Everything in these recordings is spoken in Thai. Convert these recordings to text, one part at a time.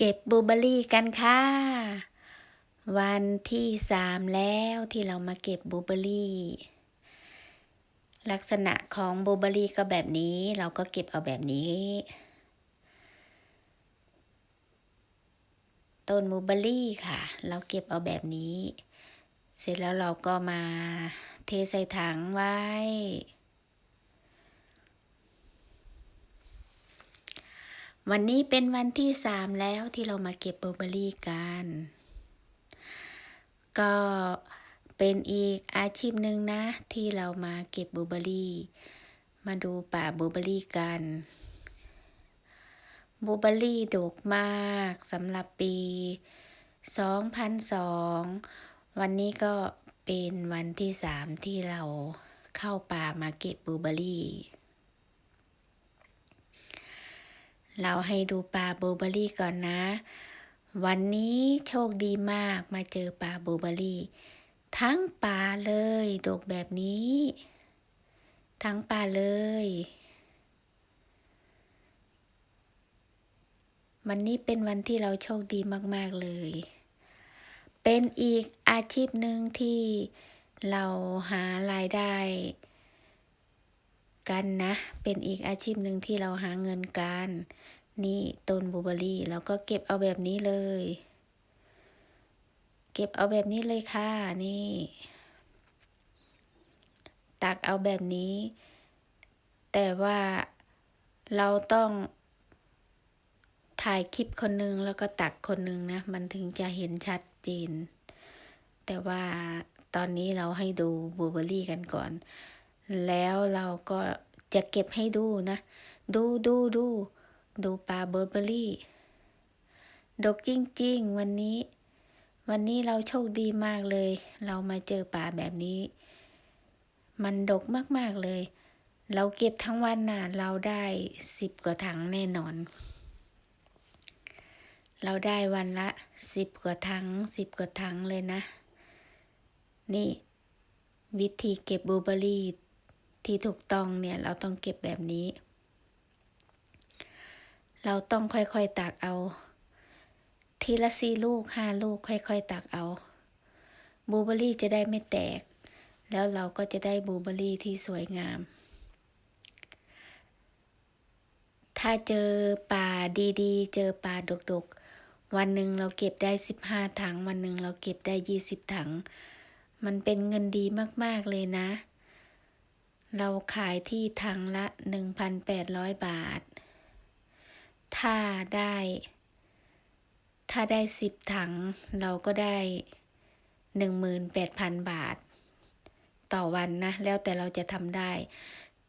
เก็บบูเบอรี่กันค่ะ วันที่สามแล้วที่เรามาเก็บบูเบอรี่ ลักษณะของบูเบอรี่ก็แบบนี้เราก็เก็บเอาแบบนี้ ต้นบูเบอรี่ค่ะ เราเก็บเอาแบบนี้ เสร็จแล้วเราก็มาเทใส่ถังไว้ วันนี้เป็นวันที่สามแล้วที่เรามาเก็บเบลูเบอรี่กัน ก็เป็นอีกอาชีพหนึ่งนะ ที่เรามาเก็บเบลูเบอรี่ มาดูป่าเบลูเบอรี่กันเบลูเบอรี่ดกมากสำหรับปี 2002 วันนี้ก็เป็นวันที่สามที่เราเข้าป่ามาเก็บเบลูเบอรี่รี่ เราให้ดูปลาบเบอรี่ก่อนนะ วันนี้โชคดีมากมาเจอปลาบเบอรี่ ทั้งป่าเลยดกแบบนี้ ทั้งป่าเลย วันนี้เป็นวันที่เราโชคดีมากๆเลย เป็นอีกอาชีพหนึ่งที่เราหารายได้ กันนะ เป็นอีกอาชีพหนึ่งที่เราหาเงินกัน นี่ต้นบูเบอรี่เราก็เก็บเอาแบบนี้เลย เก็บเอาแบบนี้เลยค่ะ นี่ ตักเอาแบบนี้ แต่ว่าเราต้องถ่ายคลิปคนนึงแล้วก็ตักคนนึงนะ มันถึงจะเห็นชัดเจน แต่ว่าตอนนี้เราให้ดูบูเบอรี่กันก่อน แล้วเราก็จะเก็บให้ดูนะ ดูดูดู ดูปลาเบอร์เบอรี่ ดกจริง ๆ วันนี้ วันนี้เราโชคดีมากเลย เรามาเจอปลาแบบนี้ มันดกมาก ๆ เลย เราเก็บทั้งวันน่ะ เราได้สิบกว่าถังแน่นอน เราได้วันละสิบกว่าถังสิบกว่าถังเลยนะ นี่ วิธีเก็บบูเบอรี่ ที่ถูกต้องเนี่ยเราต้องเก็บแบบนี้ เราต้องค่อยๆตักเอา ทีละสี่ลูกห้าลูกค่อยๆตักเอาบลูเบอรี่จะได้ไม่แตก แล้วเราก็จะได้บลูเบอรี่ที่สวยงาม ถ้าเจอป่าดีๆ เจอป่าดกๆ วันหนึ่งเราเก็บได้สิบห้าถัง วันหนึ่งเราเก็บได้ยี่สิบถัง มันเป็นเงินดีมากๆเลยนะ เราขายที่ถังละหนึ่งพันแปดร้อยบาท ถ้าได้ ถ้าได้สิบถัง เราก็ได้หนึ่งหมื่นแปดพันบาท ต่อวันนะ แล้วแต่เราจะทำได้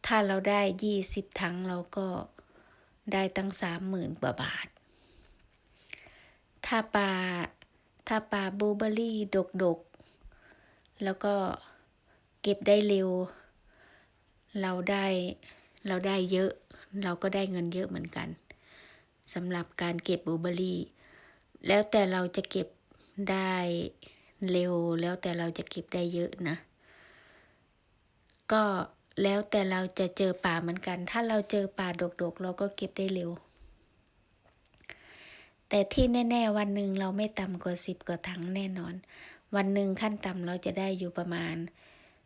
ถ้าเราได้ยี่สิบถังเราก็ได้ตั้งสามหมื่นกว่าบาท ถ้าปลา ถ้าปลาบลูเบอรรี่ดกๆ แล้วก็เก็บได้เร็ว เราได้เราได้เยอะ เราก็ได้เงินเยอะเหมือนกันสำหรับการเก็บบลูเบอรี่แล้วแต่เราจะเก็บได้เร็ว แล้วแต่เราจะเก็บได้เยอะนะ ก็แล้วแต่เราจะเจอป่าเหมือนกัน ถ้าเราเจอป่าดกๆ เราก็เก็บได้เร็ว แต่ที่แน่ๆ วันหนึ่งเราไม่ต่ำกว่าสิบกว่าถังแน่นอน วันหนึ่งขั้นต่ำเราจะได้อยู่ประมาณ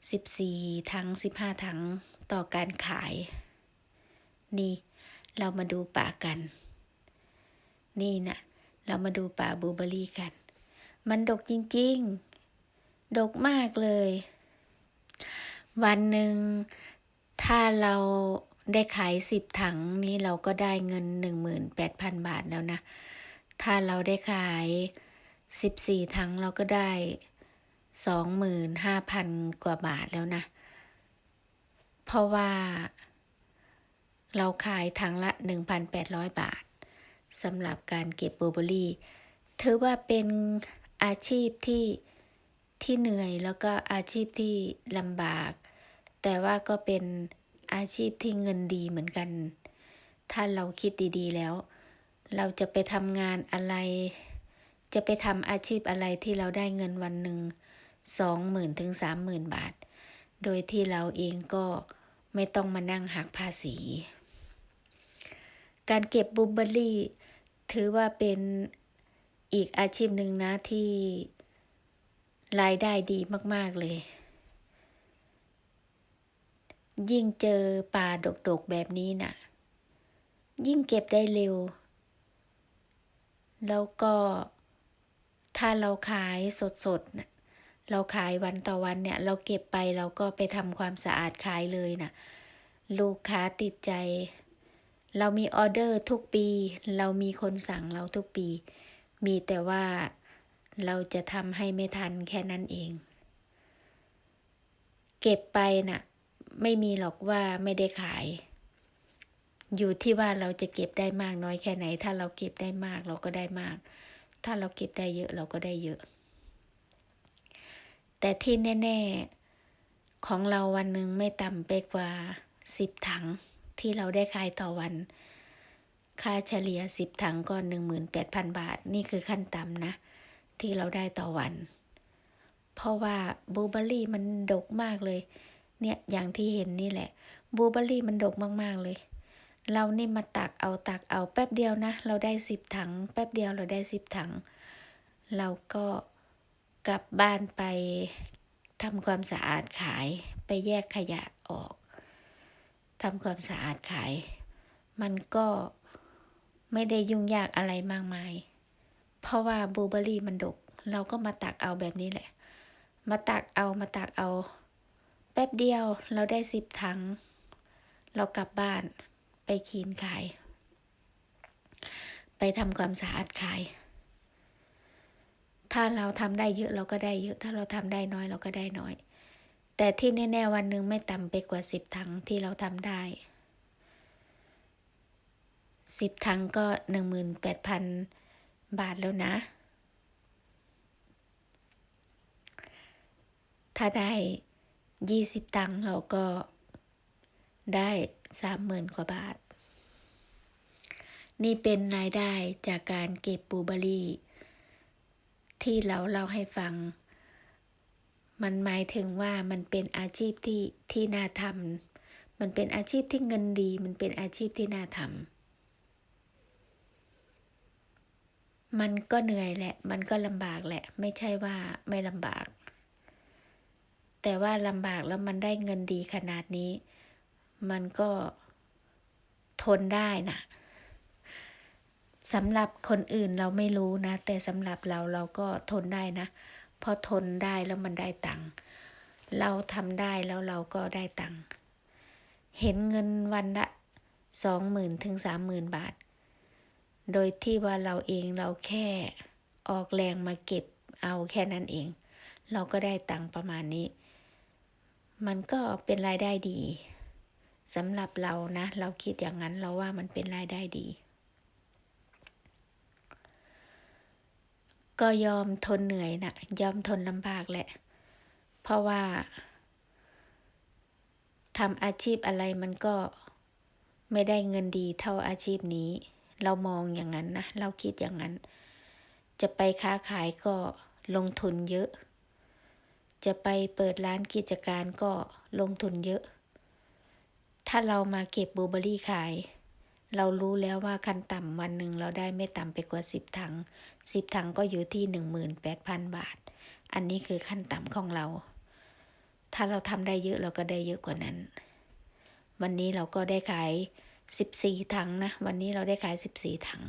สิบสี่ถังสิบห้าถังต่อการขาย นี่เรามาดูป่ากัน นี่นะเรามาดูป่าบูเบอรรี่กัน มันดกจริงๆ ดกมากเลย วันหนึ่งถ้าเราได้ขายสิบถังนี้เราก็ได้เงินหนึ่งหมื่นแปดพันบาทแล้วนะ ถ้าเราได้ขายสิบสี่ถังเราก็ได้ สองหมื่นห้าพันกว่าบาทแล้วนะ เพราะว่า เราขายถังละหนึ่งพันแปดร้อยบาทสำหรับการเก็บบลูเบอรี่ถือว่าเป็นอาชีพที่ที่เหนื่อยแล้วก็อาชีพที่ลำบาก แต่ว่าก็เป็นอาชีพที่เงินดีเหมือนกัน ถ้าเราคิดดีๆแล้ว เราจะไปทำงานอะไร จะไปทำอาชีพอะไรที่เราได้เงินวันหนึ่ง สองหมื่นถึงสามหมื่นบาท โดยที่เราเองก็ไม่ต้องมานั่งหักภาษี การเก็บบลูเบอรรี่ ถือว่าเป็นอีกอาชีพหนึ่งนะที่รายได้ดีมาก ๆ เลย ยิ่งเจอป่าดก ๆ แบบนี้น่ะ ยิ่งเก็บได้เร็ว แล้วก็ถ้าเราขายสดๆน่ะ เราขายวันต่อวันเนี่ย เราเก็บไปเราก็ไปทำความสะอาดขายเลยน่ะลูกค้าติดใจ เรามีออเดอร์ทุกปี เรามีคนสั่งเราทุกปี มีแต่ว่าเราจะทำให้ไม่ทันแค่นั้นเอง เก็บไปน่ะ ไม่มีหรอกว่าไม่ได้ขาย อยู่ที่ว่าเราจะเก็บได้มากน้อยแค่ไหน ถ้าเราเก็บได้มากเราก็ได้มาก ถ้าเราเก็บได้เยอะเราก็ได้เยอะ แต่ที่แน่ ๆ ของเราวันหนึ่งไม่ต่ำไปกว่าสิบถังที่เราได้ขายต่อวัน ค่าเฉลี่ยสิบถังก็หนึ่งหมื่นแปดพันบาท นี่คือขั้นต่ำนะ ที่เราได้ต่อวัน เพราะว่าบลูเบอร์รี่มันดกมากเลย เนี่ยอย่างที่เห็นนี่แหละบลูเบอร์รี่มันดกมากๆเลยเรานี่มาตักเอาตักเอาแป๊บเดียวนะ เราได้สิบถัง แป๊บเดียวเราได้สิบถัง เราก็ กลับบ้านไปทำความสะอาดขายไปแยกขยะออกทำความสะอาดขาย มันก็ไม่ได้ยุ่งยากอะไรมากมาย เพราะว่าบลูเบอรี่มันดก เราก็มาตักเอาแบบนี้แหละ มาตักเอามาตักเอา แป๊บเดียวเราได้สิบถัง เรากลับบ้านไปคีนขาย ไปทำความสะอาดขาย ถ้าเราทำได้เยอะเราก็ได้เยอะ ถ้าเราทำได้น้อยเราก็ได้น้อย แต่ที่แน่ๆวันหนึ่งไม่ต่ำไปกว่าสิบถังที่เราทำได้สิบถังก็หนึ่งหมื่นแปดพันบาทแล้วนะ ถ้าได้ยี่สิบตังเราก็ได้สามหมื่นกว่าบาท นี่เป็นรายได้จากการเก็บบูเบอร์รี่ ที่เราเล่าให้ฟัง มันหมายถึงว่ามันเป็นอาชีพที่ที่น่าทำมันเป็นอาชีพที่เงินดี มันเป็นอาชีพที่น่าทำมันก็เหนื่อยแหละ มันก็ลำบากแหละ ไม่ใช่ว่าไม่ลำบาก แต่ว่าลำบากแล้วมันได้เงินดีขนาดนี้ มันก็ทนได้นะ สำหรับคนอื่นเราไม่รู้นะ แต่สำหรับเราเราก็ทนได้นะเพราะทนได้แล้วมันได้ตังค์เราทำได้แล้วเราก็ได้ตังค์เห็นเงินวันละสองหมื่นถึงสามหมื่นบาท โดยที่ว่าเราเองเราแค่ออกแรงมาเก็บเอาแค่นั้นเอง เราก็ได้ตังค์ประมาณนี้ มันก็เป็นรายได้ดีสำหรับเรานะ เราคิดอย่างนั้นเราว่ามันเป็นรายได้ดี ก็ยอมทนเหนื่อยนะยอมทนลำบากแหละ เพราะว่าทำอาชีพอะไรมันก็ไม่ได้เงินดีเท่าอาชีพนี้ เรามองอย่างนั้นนะ เราคิดอย่างนั้น จะไปค้าขายก็ลงทุนเยอะ จะไปเปิดร้านกิจการก็ลงทุนเยอะ ถ้าเรามาเก็บบลูเบอร์รี่ขาย เรารู้แล้วว่าขั้นต่ำวันหนึ่งเราได้ไม่ต่ำไปกว่าสิบถังสิบถังก็อยู่ที่หนึ่งหมื่นแปดพันบาท อันนี้คือขั้นต่ำของเรา ถ้าเราทำได้เยอะเราก็ได้เยอะกว่านั้น วันนี้เราก็ได้ขายสิบสี่ถังนะ วันนี้เราได้ขายสิบสี่ถัง